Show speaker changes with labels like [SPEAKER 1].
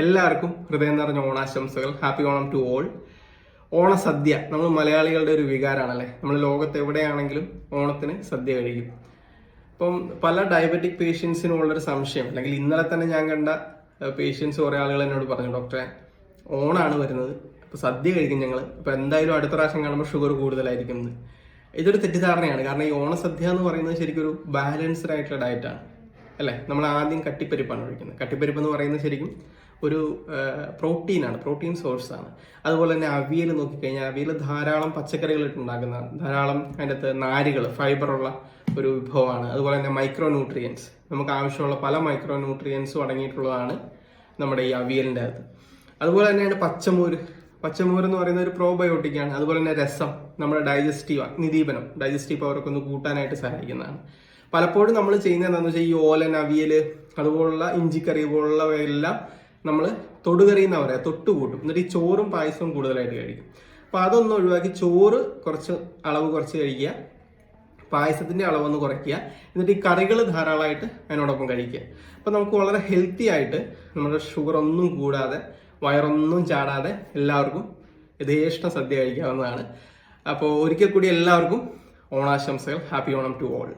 [SPEAKER 1] എല്ലാവർക്കും ഹൃദയം നിറഞ്ഞ ഓണാശംസകൾ. ഹാപ്പി ഓണം ടു ഓൾ ഓണസദ്യ. നമ്മൾ മലയാളികളുടെ ഒരു വികാരമാണല്ലേ? നമ്മൾ ലോകത്ത് എവിടെയാണെങ്കിലും ഓണത്തിന് സദ്യ കഴിക്കും. അപ്പം പല ഡയബറ്റിക് പേഷ്യൻസിനുള്ളൊരു സംശയം. അല്ലെങ്കിൽ ഇന്നലെ തന്നെ ഞാൻ കണ്ട പേഷ്യൻസ് കുറേ ആളുകൾ എന്നോട് പറഞ്ഞു ഡോക്ടറെ ഓണാണ് വരുന്നത്. അപ്പോൾ സദ്യ കഴിക്കും ഞങ്ങൾ അപ്പോൾ എന്തായാലും അടുത്ത പ്രാവശ്യം കാണുമ്പോൾ ഷുഗർ കൂടുതലായിരിക്കും ഇതൊരു തെറ്റിദ്ധാരണയാണ്. കാരണം ഈ ഓണസദ്യ എന്ന് പറയുന്നത് ശരിക്കും ഒരു ബാലൻസ്ഡ് ആയിട്ടുള്ള ഡയറ്റാണ് അല്ലേ? നമ്മൾ ആദ്യം കട്ടിപ്പരിപ്പാണ് കഴിക്കുന്നത്. കട്ടിപ്പരിപ്പ് എന്ന് പറയുന്നത് ശരിക്കും ഒരു പ്രോട്ടീനാണ് പ്രോട്ടീൻ സോഴ്സാണ്. അതുപോലെ തന്നെ അവിയൽ നോക്കിക്കഴിഞ്ഞാൽ അവിയൽ ധാരാളം പച്ചക്കറികൾ ഇട്ടുണ്ടാക്കുന്നതാണ് ധാരാളം അതിന്റെ അകത്ത് നാരുകൾ ഫൈബറുള്ള ഒരു വിഭവമാണ്. അതുപോലെ തന്നെ മൈക്രോ ന്യൂട്രിയൻസ് നമുക്ക് ആവശ്യമുള്ള പല മൈക്രോ ന്യൂട്രിയൻസും അടങ്ങിയിട്ടുള്ളതാണ് നമ്മുടെ ഈ അവിയലിന്റെ അകത്ത്. അതുപോലെ തന്നെയാണ് പച്ചമൂര്. പച്ചമൂര് എന്ന് പറയുന്ന ഒരു പ്രോബയോട്ടിക് ആണ്. അതുപോലെ തന്നെ രസം നമ്മുടെ ഡൈജസ്റ്റീവ് അഗ്നിദീപനം. ഡൈജസ്റ്റീവ് പവറൊക്കെ ഒന്ന് കൂട്ടാനായിട്ട് സഹായിക്കുന്നതാണ്. പലപ്പോഴും നമ്മൾ ചെയ്യുന്നത് എന്താണെന്ന് വെച്ചാൽ ഈ ഓലൻ അവിയൽ അതുപോലുള്ള ഇഞ്ചിക്കറി പോലുള്ളവയെല്ലാം നമ്മൾ തൊടുകറി എന്നാ പറയാ തൊട്ട് കൂട്ടും എന്നിട്ട് ഈ ചോറും പായസവും കൂടുതലായിട്ട് കഴിക്കും. അപ്പൊ അതൊന്ന് ഒഴിവാക്കി ചോറ് കുറച്ച് അളവ് കുറച്ച് കഴിക്കുക പായസത്തിന്റെ അളവൊന്ന് കുറയ്ക്കുക എന്നിട്ട് ഈ കറികൾ ധാരാളമായിട്ട് അതിനോടൊപ്പം കഴിക്കുക. അപ്പൊ നമുക്ക് വളരെ ഹെൽത്തി ആയിട്ട് നമ്മുടെ ഷുഗർ ഒന്നും കൂടാതെ വയറൊന്നും ചാടാതെ എല്ലാവർക്കും യഥേഷ്ടം സദ്യ കഴിക്കാവുന്നതാണ്. അപ്പോൾ ഒരിക്കൽ കൂടി എല്ലാവർക്കും ഓണാശംസകൾ. Happy Onam to all.